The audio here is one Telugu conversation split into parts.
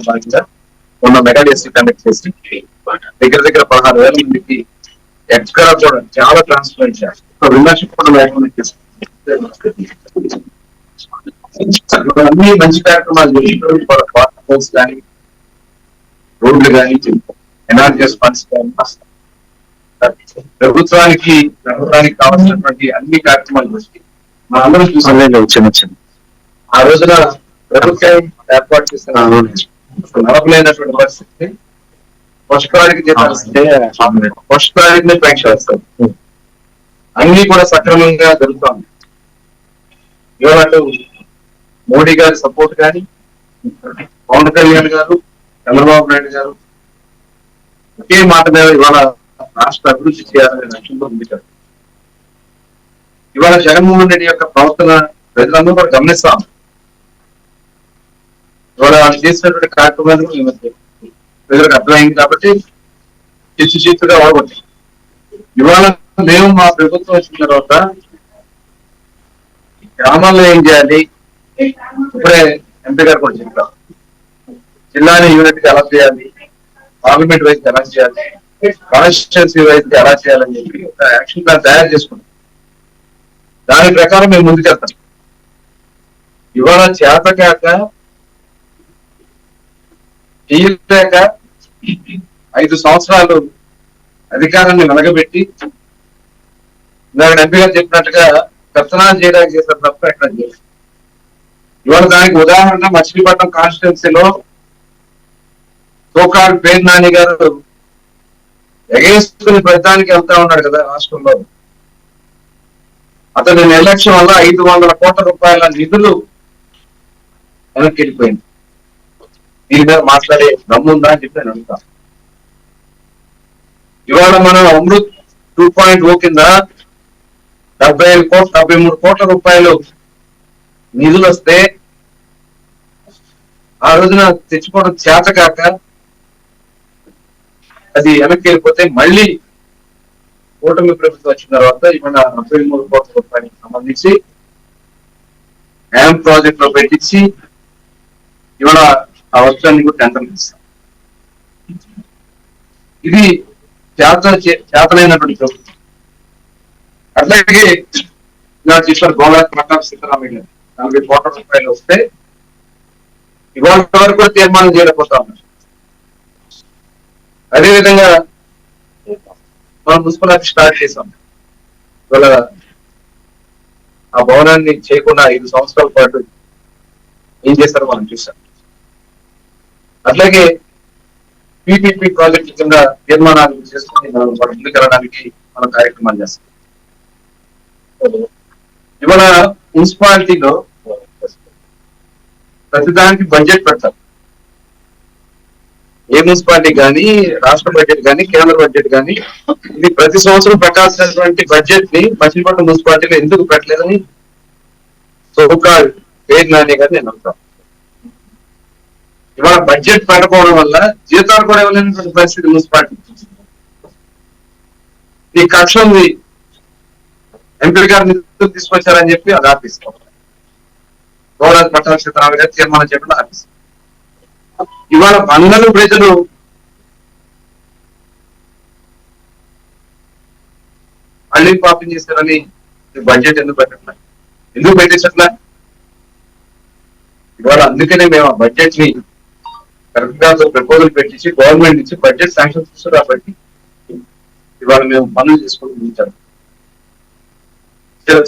భాగంగా మొన్న మెగా డేస్ కండక్ట్ చేసి దగ్గర దగ్గర పదహారు వేల మందికి ఎక్కడ కూడా చాలా ట్రాన్స్పరెంట్ చేస్తారు విమర్శ కూడా లేకుండా అన్ని మంచి కార్యక్రమాలు చేసి పార్క్ కానీ రోడ్లు కానీ ఎన్ఆర్జీఎస్ ఫండ్స్ కానీ ప్రభుత్వానికి ప్రభుత్వానికి కావాల్సినటువంటి అన్ని కార్యక్రమాలు చేసి మా అందరం చూసాం. చిన్న చిన్న. ఆ రోజున ప్రభుత్వం ఏర్పాటు చేసిన నడపలేనటువంటి పరిస్థితి. పుష్కరానికి ఇస్తే పుష్కరానికి వస్తుంది అన్ని కూడా సక్రమంగా జరుగుతుంది ఇవాళ అటు మోడీ గారి సపోర్ట్ కానీ పవన్ కళ్యాణ్ గారు చంద్రబాబు నాయుడు గారు ఒకే మాట మీద ఇవాళ రాష్ట్ర అభివృద్ధి చేయాలనే లక్ష్యంతో ముందుకు ఇవాళ జగన్మోహన్ రెడ్డి యొక్క ప్రవర్తన ప్రజలందరూ కూడా గమనిస్తాం. ఇవాళ వాళ్ళు చేసినటువంటి కార్యక్రమాలు కూడా ఈ మధ్య ప్రజలకు అర్థమైంది కాబట్టి చిచ్చు చిచ్చుగా ఓడగొట్టాయి ఇవాళ మేము మా ప్రభుత్వం వచ్చిన తర్వాత గ్రామాల్లో ఏం చేయాలి? ఇప్పుడే ఎంపీ గారు కూడా చెప్పారు. జిల్లాని యూనిట్కి ఎలా చేయాలి? పార్లమెంట్ వైజ్ ఎలా చేయాలి? కాన్స్టిట్యున్సీ వైజ్ ఎలా చేయాలని చెప్పి ఒక యాక్షన్ ప్లాన్ తయారు చేసుకున్నాం. దాని ప్రకారం మేము ముందుకెళ్తాం. ఇవాళ చేతకాక తీయలేక ఐదు సంవత్సరాలు అధికారాన్ని వెనకబెట్టి ఇందాక ఎంపీ గారు చెప్పినట్టుగా కర్తనాలు చేయడానికి చేశారు తప్ప ఎక్కడ చేయలేదు ఇవాళ దానికి ఉదాహరణ మచిలీపట్నం కాన్స్టిట్యున్సీలో సోకాల్ పేరు నాని గారు ఎగేసుకుని ప్రతిదానికి వెళ్తా ఉన్నాడు కదా రాష్ట్రంలో. అతని నిర్లక్ష్యం వల్ల ఐదు వందల కోట్ల రూపాయల నిధులు వెనక్కి వెళ్ళిపోయింది. దీని మీద మాట్లాడే దమ్ముందా అని చెప్పి నేను ఇవాళ మనం అమృత్ టూ పాయింట్ ఓ కింద డెబ్బై ఐదు కోట్ల డెబ్బై మూడు కోట్ల రూపాయలు నిధులు వస్తే ఆ రోజున తెచ్చుకోవడం చేత కాక అది వెనక్కి వెళ్ళిపోతే మళ్ళీ కూటమి ప్రభుత్వం వచ్చిన తర్వాత ఇవాళ డెబ్బై మూడు కోట్ల రూపాయలకు సంబంధించి డ్యామ్ ప్రాజెక్ట్లో పెట్టించి ఇవాళ ఆ వస్త్రాన్ని కూడా టెండర్ ఇస్తాం ఇది చేత చేతనైనటువంటి ప్రభుత్వం. అట్లాగే ఇలా చెప్పారు గోలా ప్రతాప్ సీతారామయ్య గారు నలభై కోట్ల రూపాయలు వస్తే ఇవాళ వరకు కూడా తీర్మానం చేయలేకపోతా ఉన్నారు. అదేవిధంగా మనం మున్సిపల్ ఆఫీస్ స్టార్ట్ చేసాం ఇవాళ ఆ భవనాన్ని చేయకుండా ఐదు సంవత్సరాల పాటు ఏం చేస్తారో మనం చూసాం అట్లాగే పీపీపీ ప్రాజెక్ట్ కింద తీర్మానాలు చేసుకుని మనం ముందుకెళ్ళడానికి వెళ్ళడానికి మన కార్యక్రమాలు చేస్తాం. ఇవాళ మున్సిపాలిటీలో ప్రతిదానికి బడ్జెట్ పెడతారు ఏ మున్సిపాలిటీ కానీ రాష్ట్ర బడ్జెట్ కానీ కేంద్ర బడ్జెట్ కానీ ఇది ప్రతి సంవత్సరం పెట్టాల్సినటువంటి బడ్జెట్ని మచిలీపట్నం మున్సిపాలిటీలో ఎందుకు పెట్టలేదని సో ఒక పేరు నాని గారు నేను అంటాను ఇవాళ బడ్జెట్ పెట్టకపోవడం వల్ల జీతాలు కూడా ఇవ్వలేనటువంటి పరిస్థితి మున్సిపాలిటీ. ఈ కక్ష ఉంది ఎంపీ గారు నిధులు తీసుకొచ్చారని చెప్పి అది ఆపిస్తాం గౌరవ పట్టాల గారు తీర్మానం చెప్పిన ఆపిస్తాం ఇవాళ వందలు ప్రజలు మళ్ళీ పాపం చేశారని బడ్జెట్ ఎందుకు పెట్టట్లే? ఎందుకు పెట్టేసట్లా ఇవాళ అందుకనే మేము ఆ బడ్జెట్ని కరెక్ట్గా ప్రపోజల్ పెట్టించి గవర్నమెంట్ నుంచి బడ్జెట్ శాంక్షన్ చేస్తారు కాబట్టి ఇవాళ మేము పనులు చేసుకుంటూ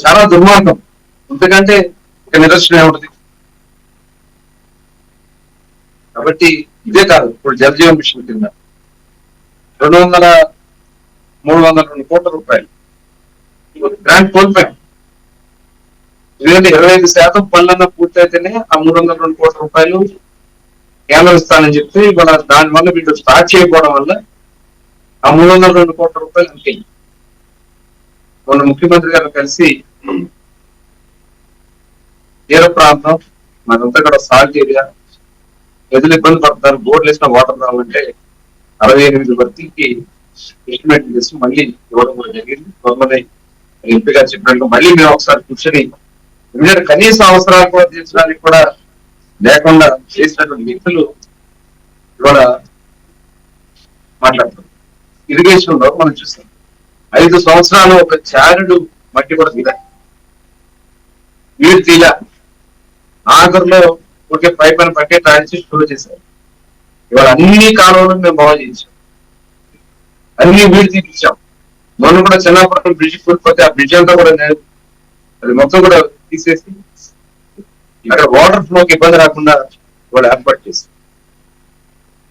చాలా దుర్మార్గం. ఎందుకంటే ఒక నిదర్శనం ఏముంటుంది? కాబట్టి ఇదే కాదు ఇప్పుడు జలజీవన్ మిషన్ కింద రెండు వందల మూడు వందల రెండు కోట్ల రూపాయలు. గ్రాంట్ కోల్పోయాం. ఎందుకంటే ఇరవై ఐదు శాతం పనులన్నా పూర్తయితేనే ఆ మూడు వందల రెండు కోట్ల రూపాయలు కేంద్రం ఇస్తానని చెప్తే ఇవాళ దాని వల్ల వీళ్ళు స్టార్ట్ చేయకపోవడం వల్ల ఆ మూడు వందల రెండు కోట్ల రూపాయలు అంతే. మొన్న ముఖ్యమంత్రి గారు కలిసి తీర ప్రాంతం మనంతా కూడా సాల్ట్ ఏరియా ప్రజలు ఇబ్బంది పడతారు బోర్డులు వేసిన వాటర్ రావాలంటే అరవై ఎనిమిది వర్తీకి ఎస్టిమేట్ చేసి మళ్ళీ ఇవ్వడం కూడా జరిగింది. త్వరలోనే ఎంపీ గారు చెప్పినట్టు మళ్ళీ మేము ఒకసారి కూర్చొని ఎందుకంటే కనీస అవసరాలు కూడా తీర్చడానికి కూడా లేకుండా చేసినటువంటి వ్యక్తులు ఇవాళ మాట్లాడుతారు ఇరిగేషన్లో మనం చూస్తాం. ఐదు సంవత్సరాలు ఒక చారుడు మట్టి కూడా తీరా నీరు తీలా ఆఖరిలో ఒకే పైప్ అని పట్టే తాడిచి స్టోర్ చేశారు. ఇవాళ అన్ని కాలువలు మేము బాగు చేయించాం. అన్ని వీడి తీపించాం మొన్న కూడా చిన్నప్పుడు బ్రిడ్జ్ కూలిపోతే ఆ బ్రిడ్జ్ అంతా కూడా అది మొత్తం కూడా తీసేసి అక్కడ వాటర్ ఫ్లోకి ఇబ్బంది రాకుండా వాళ్ళు ఏర్పాటు చేశారు.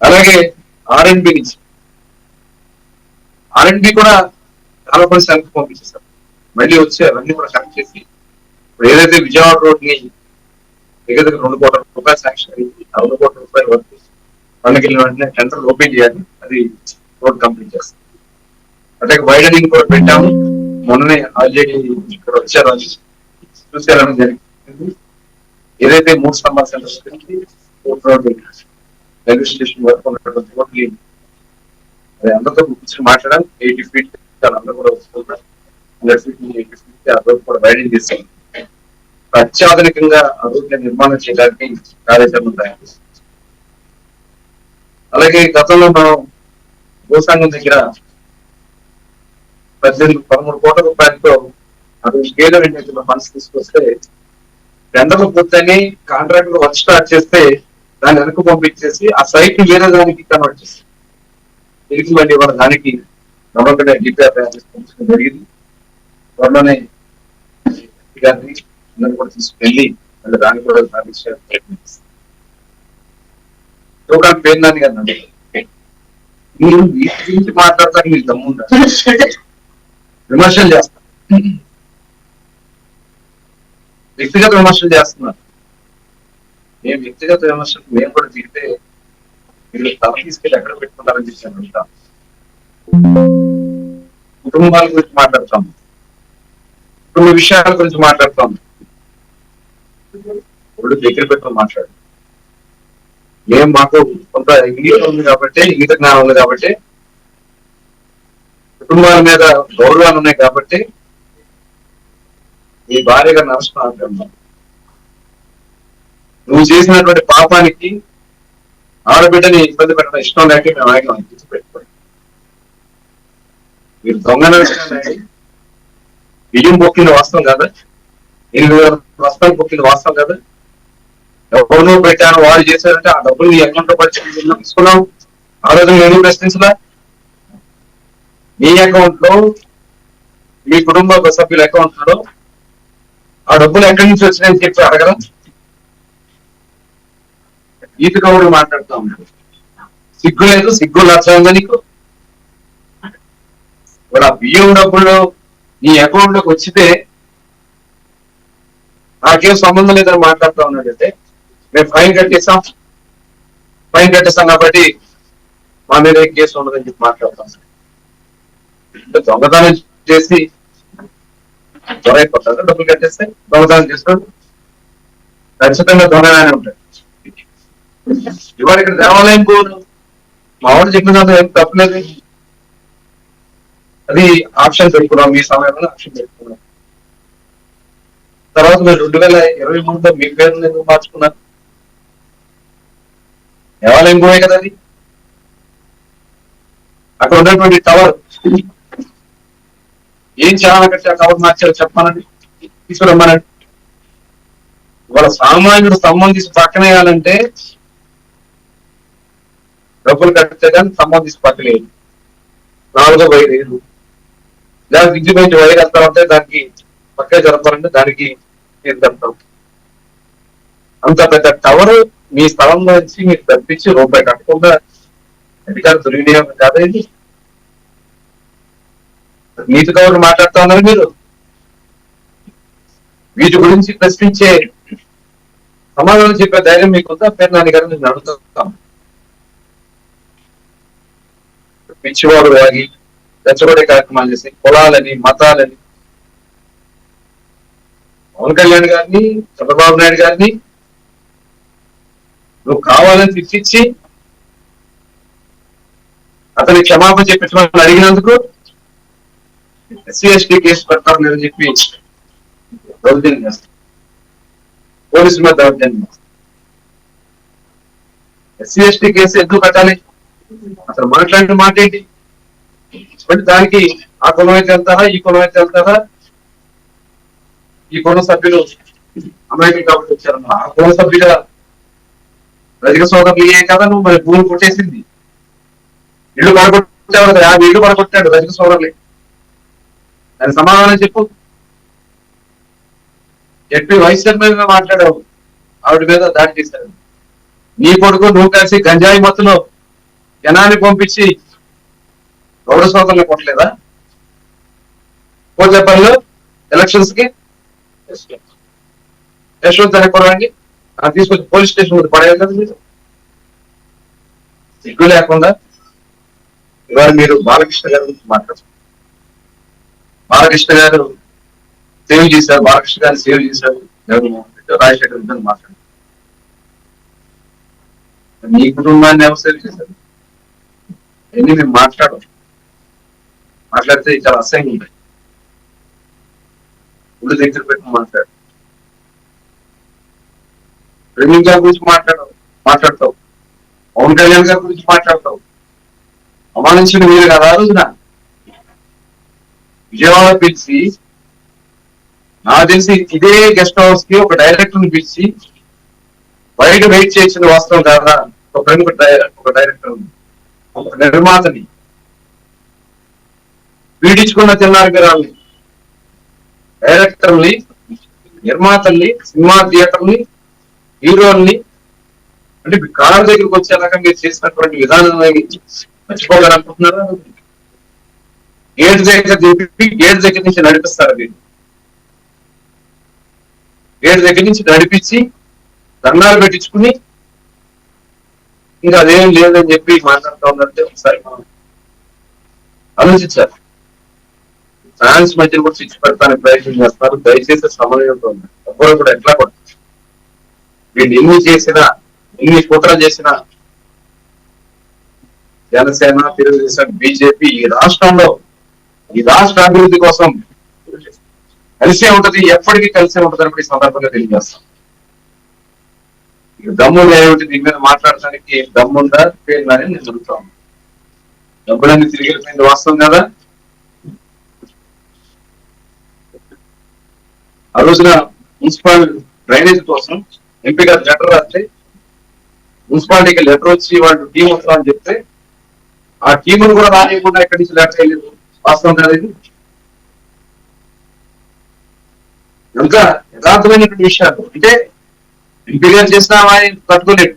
అలాగే ఆర్ఎన్బి నుంచి ఆర్ఎన్బి కూడా చాలా మంది సంఖ్య పంపించేశారు. మళ్ళీ వచ్చి అవన్నీ కూడా కనెక్ట్ చేసి ఇప్పుడు ఏదైతే విజయవాడ రోడ్ని దగ్గర దగ్గర రెండు కోట్ల రూపాయలు శాంక్షన్ అయింది ఆ రెండు కోట్ల రూపాయల వరకు వెళ్ళిన వెంటనే టెండర్ ఓపెన్ చేయాలి అది రోడ్ కంప్లీట్ చేస్తాం. అట్లాగే వైడనింగ్ కూడా పెట్టాము. మొన్ననే ఆల్రెడీ ఇక్కడ వచ్చారు అని చూసారని జరిగింది ఏదైతే మూడు స్తంభాల సెంటర్ రైల్వే స్టేషన్ వరకు ఉన్నటువంటి రోడ్లు అది అందరితో కూర్చొని మాట్లాడాలి. ఎయిటీ ఫీట్ అందరూ కూడా వస్తున్నారు. హండ్రెడ్ ఫీట్ ఎయిటీ ఫీట్ ఆ రోడ్ కూడా వైడింగ్ చేస్తాం అత్యాధునికంగా ఆ రోడ్ల నిర్మాణం చేయడానికి కార్యాచరణ తయారు అలాగే గతంలో మనం భూసంఘం దగ్గర పద్దెనిమిది పదమూడు కోట్ల రూపాయలతో అది స్కేల్ ఇండియా ఫండ్స్ తీసుకొస్తే టెండర్లు పూర్తని కాంట్రాక్టర్ వర్క్ స్టార్ట్ చేస్తే దాన్ని వెనక్కి పంపించేసి ఆ సైట్ వేరే దానికి కన్వర్ట్ చేసి తిరిగి మళ్ళీ వాళ్ళ దానికి నమ్మకంగా డిపిఆర్ తయారు చేసుకోవడం జరిగింది. త్వరలోనే గారిని అందరూ కూడా తీసుకెళ్ళి మళ్ళీ దాన్ని కూడా సాధించడానికి ప్రయత్నిస్తారు. యువకాన్ని పేరు నాని గారు నన్ను మీరు వీటి గురించి మాట్లాడతానికి మీకు దమ్ముందా విమర్శలు చేస్తారు. వ్యక్తిగత విమర్శలు చేస్తున్నారు. మేము వ్యక్తిగత విమర్శలు మేము కూడా తిరిగితే మీరు తల తీసుకెళ్ళి ఎక్కడ పెట్టుకుంటారని చెప్పి నేను కుటుంబాల గురించి మాట్లాడతాం. కుటుంబ విషయాల గురించి మాట్లాడతాం. ఒళ్ళు దగ్గర పెట్టుకుని మాట్లాడు మేము మాకు కొంత ఇంగితం ఉంది కాబట్టి ఇంగిత జ్ఞానం ఉంది కాబట్టి కుటుంబాల మీద గౌరవాలు ఉన్నాయి కాబట్టి నీ భార్యగా నమస్కారం నువ్వు చేసినటువంటి పాపానికి ఆడబిడ్డని ఇబ్బంది పెట్టడం ఇష్టం లేక మేము ఆయన పెట్టుకోండి మీరు దొంగన బియ్యం పొక్కింది వాస్తవం కదా. ఎనిమిది వేల వస్త్రం పొక్కింది వాస్తవం కదా. ఎవరినో పెట్టాను వాళ్ళు చేశారంటే ఆ డబ్బులు నీ అకౌంట్లో పరిచయం తీసుకున్నావు? ఆ రోజు నేను ప్రశ్నించలా? మీ అకౌంట్లో మీ కుటుంబ సభ్యుల అకౌంట్లో ఆ డబ్బులు ఎక్కడి నుంచి వచ్చినాయని చెప్పి అడగరా ఈత గౌడు మాట్లాడుతూ ఉన్నాడు. సిగ్గు లేదు సిగ్గు లక్షంగా నీకు? ఇప్పుడు ఆ బియ్యం డబ్బులు నీ అకౌంట్లోకి వచ్చితే నాకేం సంబంధం లేదని మాట్లాడుతూ ఉన్నాడంటే మేము ఫైన్ కట్టేస్తాం. ఫైన్ కట్టేస్తాం కాబట్టి మా మీద ఏ కేసు ఉండదని చెప్పి మాట్లాడుతాం దొంగతనం చేసి దొరైపోతారు డబ్బులు కట్టేస్తే దొంగతనం చేస్తారు ఖచ్చితంగా దొంగగానే ఉంటాయి ఇవాళ ఇక్కడ దేవాలయం పోను మా వాడు చెప్పిన ఏం తప్పలేదు అది ఆప్షన్ పెట్టుకున్నాం మీ సమయంలో ఆప్షన్ పెట్టుకున్నాం. తర్వాత మీరు రెండు వేల ఇరవై మూడులో మీ పేరు ఎందుకు మార్చుకున్నారు? దేవాలయం పోయే కదా అది? అక్కడ ఉన్నటువంటి టవర్ ఏం చాలా కట్టి ఆ టవర్ మార్చారు చెప్పానండి తీసుకురమ్మనండి. ఇవాళ సామాన్యుడు స్తంభం తీసి పక్కన వేయాలంటే డబ్బులు కట్టితే కానీ స్తంభం తీసి పక్కలేదు నాలుగో వైర్ ఏడు లేదా విద్యుత్ నుంచి వైర్ ఎంత ఉంటే దానికి పక్కే జరపాలంటే దానికి ఎంత అంటాం అంత పెద్ద టవర్ మీ స్థలంలో నుంచి మీరు తప్పించి రూపాయి కట్టకుండా అధికార దుర్వినియోగం కాదా నీతి కౌరులు మాట్లాడుతా ఉన్నారు మీరు? వీటి గురించి ప్రశ్నించే సమాధానం చెప్పే ధైర్యం మీకు ఉందా? పేరు నాని గారు నేను అడుగుతాం పిచ్చివాడు వాగి రెచ్చగొడే కార్యక్రమాలు చేసి కులాలని మతాలని పవన్ కళ్యాణ్ గారిని చంద్రబాబు నాయుడు గారిని నువ్వు కావాలని తెచ్చిచ్చి అతని క్షమాపణ చెప్పించమని అడిగినందుకు సిఎస్పి కేసు పెడతారు లేదని చెప్పి దౌర్జన్యం చేస్తారు. పోలీసుల మీద దౌర్జన్యం చేస్తారు. ఎస్సీ ఎస్టీ కేసు ఎందుకు కట్టాలి అసలు మాట్లాడిన మాట ఏంటి? బట్ దానికి ఆ కులం అయితే వెళ్తారా ఈ కులం అయితే వెళ్తారా? ఈ కుల సభ్యులు అమాయకులు కాబట్టి వచ్చారమ్మా ఆ కుల సభ్యుల రజక సోదరులు ఏ కదా నువ్వు మరి భూములు కొట్టేసింది? ఇల్లు పడగొట్టావు కదా యాభై ఇల్లు పడగొట్టాడు రజక సోదరులే. దాని సమాధానం చెప్పు. చెప్పి వైస్ చైర్మన్ మీద మాట్లాడావు. ఆవిడ మీద దాడి చేశారు. నీ కొడుకు నువ్వు కలిసి గంజాయి మత్తులో జనాన్ని పంపించి గౌడ సోదరులు కొట్టలేదా? పోతేపల్లిలో ఎలక్షన్స్కి యశ్వంత్ అనే కురవాడిని ఆ తీసుకొచ్చి పోలీస్ స్టేషన్ ముందు పడేయాలి కదా మీరు? సిగ్గు లేకుండా ఇవాళ మీరు బాలకృష్ణ గారి గురించి మాట్లాడుతున్నారు. బాలకృష్ణ గారు సేవ్ చేశారు బాలకృష్ణ గారు సేవ్ చేశారు. జగన్మోహన్ రెడ్డి రాజశేఖర్ రెడ్డి మాట్లాడారు. మీ కుటుంబాన్ని ఎవరు సేవ్ చేశారు? ఎన్ని మేము మాట్లాడము మాట్లాడితే చాలా అసహ్యం ఉంటాయి ఉళ్ళు దగ్గర పెట్టి మాట్లాడు ప్రేమింగ్ గారి గురించి మాట్లాడవు మాట్లాడతావు పవన్ కళ్యాణ్ గారి గురించి మాట్లాడతావు అమానించిన మీరు కదా ఆ రోజున. విజయవాడ పిలిచి నాకు తెలిసి ఇదే గెస్ట్ హౌస్కి ఒక డైరెక్టర్ని పిలిచి బయట వెయిట్ చేసిన వాస్తవం కాదా ఒక ప్రముఖ ఒక డైరెక్టర్ ఒక నిర్మాతని పీడించుకున్న తిన్నారు డైరెక్టర్ని నిర్మాతల్ని సినిమా థియేటర్ని హీరోల్ని అంటే మీ కారు దగ్గరికి వచ్చేలాగా మీరు చేసినటువంటి విధానం మర్చిపోగలనుకుంటున్నారా గేట్ దగ్గర దింపి గేట్ దగ్గర నుంచి నడిపిస్తారు మీరు గేట్ దగ్గర నుంచి నడిపించి దండాలు పెట్టించుకుని ఇంకా అదేం లేదని చెప్పి మాట్లాడుతూ ఉందంటే ఒకసారి మనం ఆలోచించాలి. ఫ్యాన్స్ మధ్య కూడా స్విచ్ పెడతానికి ప్రయత్నం చేస్తారు. దయచేసి సమన్వయంతో ఎవరు కూడా ఎట్లా కూడా వీళ్ళు ఎన్ని చేసినా ఎన్ని కుట్ర చేసినా జనసేన తెలుగుదేశం బీజేపీ ఈ రాష్ట్రంలో ఈ రాష్ట్ర అభివృద్ధి కోసం కలిసే ఉంటది ఎప్పటికీ కలిసే ఉంటది అని సందర్భంగా తెలియజేస్తాం. ఇక దమ్ము ఏమిటి దీని మీద మాట్లాడటానికి దమ్ముందా పేరుందా అని నేను చెబుతాను డబ్బులన్నీ తిరిగి వెళ్ళిపోయింది వాస్తవం కదా? ఆ రోజున మున్సిపల్ డ్రైనేజ్ కోసం ఎంపీ గారు లెటర్ రాస్తే మున్సిపాలిటీకి లెటర్ వచ్చి వాళ్ళు టీం వస్తామని చెప్తే ఆ టీమును కూడా రానియకుండా ఇక్కడి నుంచి లెటర్ వెళ్ళింది వాస్తవం ఇది. ఇంకా యథార్థమైనటువంటి విషయాలు. అంటే ఎంపీ గారు చేసిన ఆయన తట్టుకోలేడు.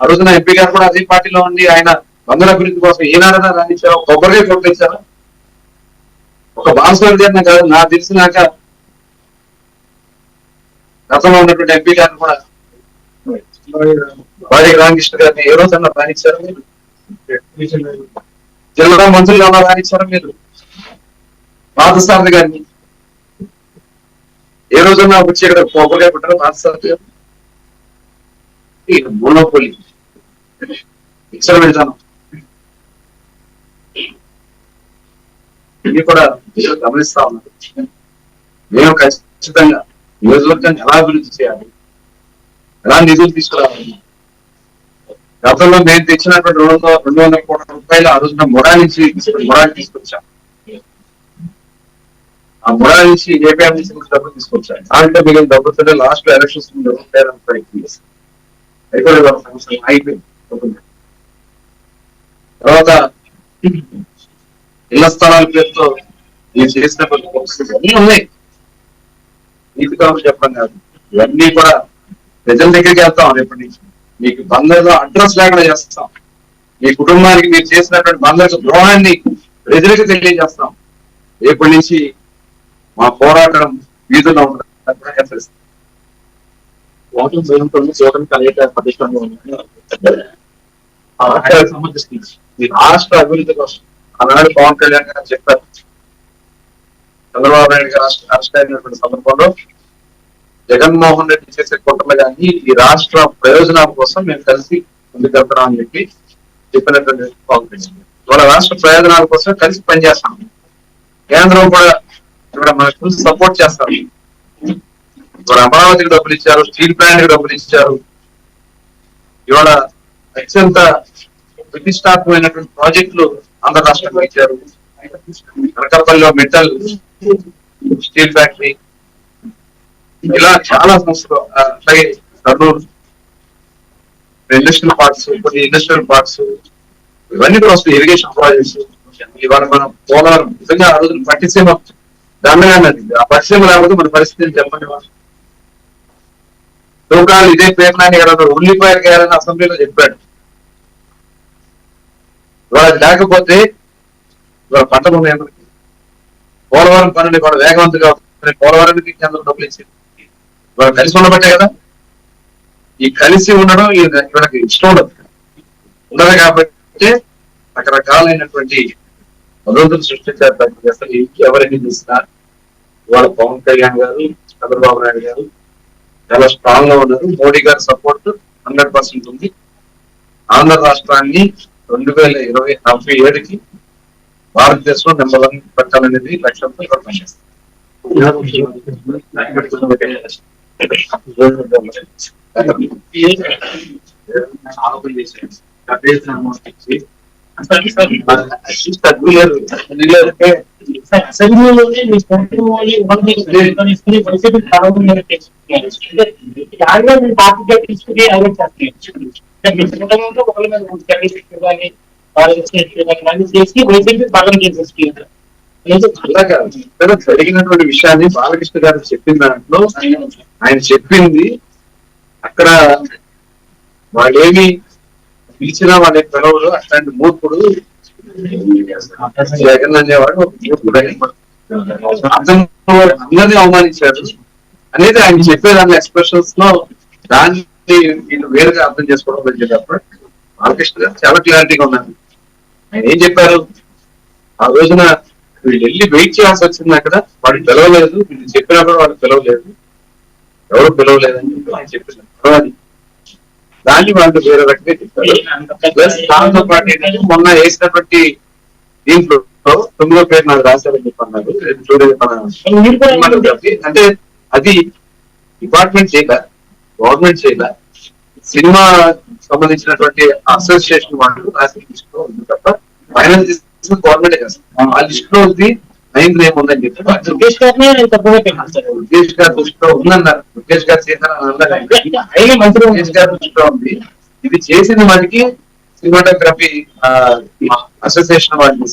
ఆ రోజున ఎంపీ గారు కూడా అదే పార్టీలో ఉండి ఆయన బంధుల అభివృద్ధి కోసం ఏనాడైనా రాణించారా ఒక కొబ్బరికాయ కొట్టించారా ఒక బాన్స్వామి గారిని కాదు నాకు తెలిసినాక గతంలో ఉన్నటువంటి ఎంపీ గారిని కూడా వారి రామకృష్ణ గారిని ఏ రోజన్నా రాణించారు. జిల్లా మంత్రులు ఏమన్నా రాణించారా మీరు? పాదసారథి గారిని. ఏ రోజన్నా వచ్చి ఇక్కడ కొబ్బరికాయ పెట్టారు పాదసారథి గారు? మోనోపోలి. ఇచ్చిన విధానం ఇది కూడా గమనిస్తా ఉన్నారు. మేము ఖచ్చితంగా నియోజకవర్గాన్ని ఎలా అభివృద్ధి చేయాలి? ఎలా నిధులు తీసుకురావాలి? గతంలో మేము తెచ్చినటువంటి రెండు వందల రెండు వందల కోట్ల రూపాయలు ఆ రోజున మొరా నుంచి మొరా తీసుకొచ్చాం. ఆ మొరా నుంచి ఏపీఎం నుంచి డబ్బులు తీసుకొచ్చాం దాంట్లో మిగిలిన డబ్బులతో లాస్ట్లో ఎలక్షన్స్ ముందు రూపాయలు ప్రయత్నం చేశాం అయిపోయింది ఒక సంవత్సరం అయిపోయింది తర్వాత ఇళ్ళ స్థలాల పేరుతో మీరు చేసిన కొన్ని అన్నీ ఉన్నాయి. నీతి కావాలి చెప్పడం కాదు. ఇవన్నీ కూడా ప్రజల దగ్గరికి వెళ్తాం రేపటి నుంచి. మీకు బందర్లో అడ్రస్ లేకుండా చేస్తాం. మీ కుటుంబానికి మీరు చేసినటువంటి బందర్కు ద్రోహాన్ని ప్రజలకు తెలియజేస్తాం. రేపటి నుంచి మా పోరాటం వీధుల్లో ఉంటుంది హెచ్చరిస్తాం ఓటమి కలిగే ప్రతిష్టంగా ఉంది. రాష్ట్ర అభివృద్ధి కోసం ఆనాడు పవన్ కళ్యాణ్ గారు చెప్పారు. చంద్రబాబు నాయుడు గారు రాష్ట్ర అయినటువంటి సందర్భంలో జగన్మోహన్ రెడ్డి చేసే కుట్రలు కానీ ఈ రాష్ట్ర ప్రయోజనాల కోసం మేము కలిసి ముందుకెళ్తున్నాం అని చెప్పి చెప్పినటువంటి పవన్ రాష్ట్ర ప్రయోజనాల కోసం కలిసి పనిచేస్తాం. కేంద్రం కూడా ఇక్కడ మనకు సపోర్ట్ చేస్తారు. ఇవాళ అమరావతికి డబ్బులు ఇచ్చారు స్టీల్ ప్లాంట్కి డబ్బులు ఇచ్చారు. ఇవాళ అత్యంత ప్రతిష్టాత్మకమైనటువంటి ప్రాజెక్టులు ఆంధ్ర రాష్ట్రంలో ఇచ్చారు. అనకాపల్లిలో మెటల్ స్టీల్ ఫ్యాక్టరీ ఇలా చాలా సంస్థలు అట్లాగే కర్నూలు ఇండస్ట్రియల్ పార్క్స్ కొన్ని ఇండస్ట్రియల్ పార్క్స్ ఇవన్నీ కూడా వస్తాయి ఇరిగేషన్ ప్రాజెక్ట్స్ ఇవాళ మనం పోలవరం నిజంగా ఆ రోజున పట్టిసీమ దండగా ఆ పట్టిసీమ లేకపోతే మన పరిస్థితిని చెప్పండి లోకాలు ఇదే ప్రేమనాన్ని గారు ఉల్లిపాయలు గారని అసెంబ్లీలో చెప్పాడు. ఇవాళ లేకపోతే ఇవాళ పంట ఉన్నాయి పోలవరం పనులు కూడా వేగవంతంగా పోలవరానికి కేంద్రం డబ్బులు ఇచ్చింది. ఇవాళ కలిసి ఉండబట్టే కదా? ఈ కలిసి ఉండడం ఇవాళకి ఇష్టం ఉండదు ఉండదు కాబట్టి రకరకాలైనటువంటి వదంతులు సృష్టించారు అసలు ఎవరిని చూసినా ఇవాళ పవన్ కళ్యాణ్ గారు చంద్రబాబు నాయుడు గారు చాలా స్ట్రాంగ్గా ఉన్నారు. మోడీ గారి సపోర్ట్ హండ్రెడ్ పర్సెంట్ ఉంది. ఆంధ్ర రాష్ట్రాన్ని రెండు వేల ఇరవై నలభై ఏడుకి భారతదేశంలో నెంబర్ వన్ పెట్టాలనేది లక్ష్యంతో ఇక్కడ పనిచేస్తాం ఆరోపణ చేశారు అసెంబ్లీలోనే మీ సొంత వాళ్ళు ఇబ్బంది తీసుకుని వైసీపీ ప్రారంభంగా తెచ్చుకున్నారు దానిలో మీ పార్టీగా తీసుకుని అవి చేస్తున్నారు మీ కుటుంబంలో ఒకళ్ళ మీద చంద్రశేఖర్ కానీ బాలకృష్ణ కానీ ఇవన్నీ చేసి వైసీపీ బలం చేసేస్తున్నారు అలాగా ఇక్కడ జరిగినటువంటి విషయాన్ని బాలకృష్ణ గారు చెప్పిన దాంట్లో ఆయన చెప్పింది. అక్కడ వాళ్ళేమి పిలిచినా వాళ్ళ పిలవలు అట్లాంటి మూర్ఖుడు జగన్ అనేవాడు ఒక మూర్ఖుడు అని. అర్థం అందరినీ అవమానించాడు. అనేది ఆయన చెప్పే దాని ఎక్స్ప్రెషన్స్లో దాన్ని వీళ్ళు వేరుగా అర్థం చేసుకోవడం అని తప్ప బాలకృష్ణ గారు చాలా క్లారిటీగా ఉన్నారు. ఆయన ఏం చెప్పారు? ఆ రోజున వీళ్ళు వెళ్ళి వెయిట్ చేయాల్సి వచ్చింది అక్కడ వాడు పిలవలేదు వీళ్ళు చెప్పినా కూడా వాడు పిలవలేదు ఎవరు పిలవలేదని చెప్పి ఆయన చెప్పారు అది దాన్ని వాళ్ళు వేరే రకంగా చెప్పారు ప్లస్ దాంతో పాటు ఏంటంటే మొన్న వేసినటువంటి దీంట్లో తొమ్మిదో పేరు నాకు రాశారని చెప్పి అన్నారు. చూడండి అంటే అది డిపార్ట్మెంట్ చేయలే గవర్నమెంట్ చేయలే సినిమా సంబంధించినటువంటి అసోసియేషన్ వాళ్ళు రాసిన లిస్ట్ ఉంది తప్ప ఫైనల్ చేసిన గవర్నమెంట్ చేస్తారు ఆ లిస్ట్లో ఉంది నైన్త్ ఏముందని చెప్పి వాళ్ళు ముఖేష్ గారిని తప్పుగా పెట్టారు సార్ ముఖేష్ గారి దృష్టిలో ఉందన్నారు. ముఖేష్ గారు. ఆయన. మంత్రి గారి దృష్టిలో ఉంది. ఇది చేసింది మనకి సినిమాటోగ్రఫీ అసోసియేషన్ వాళ్ళు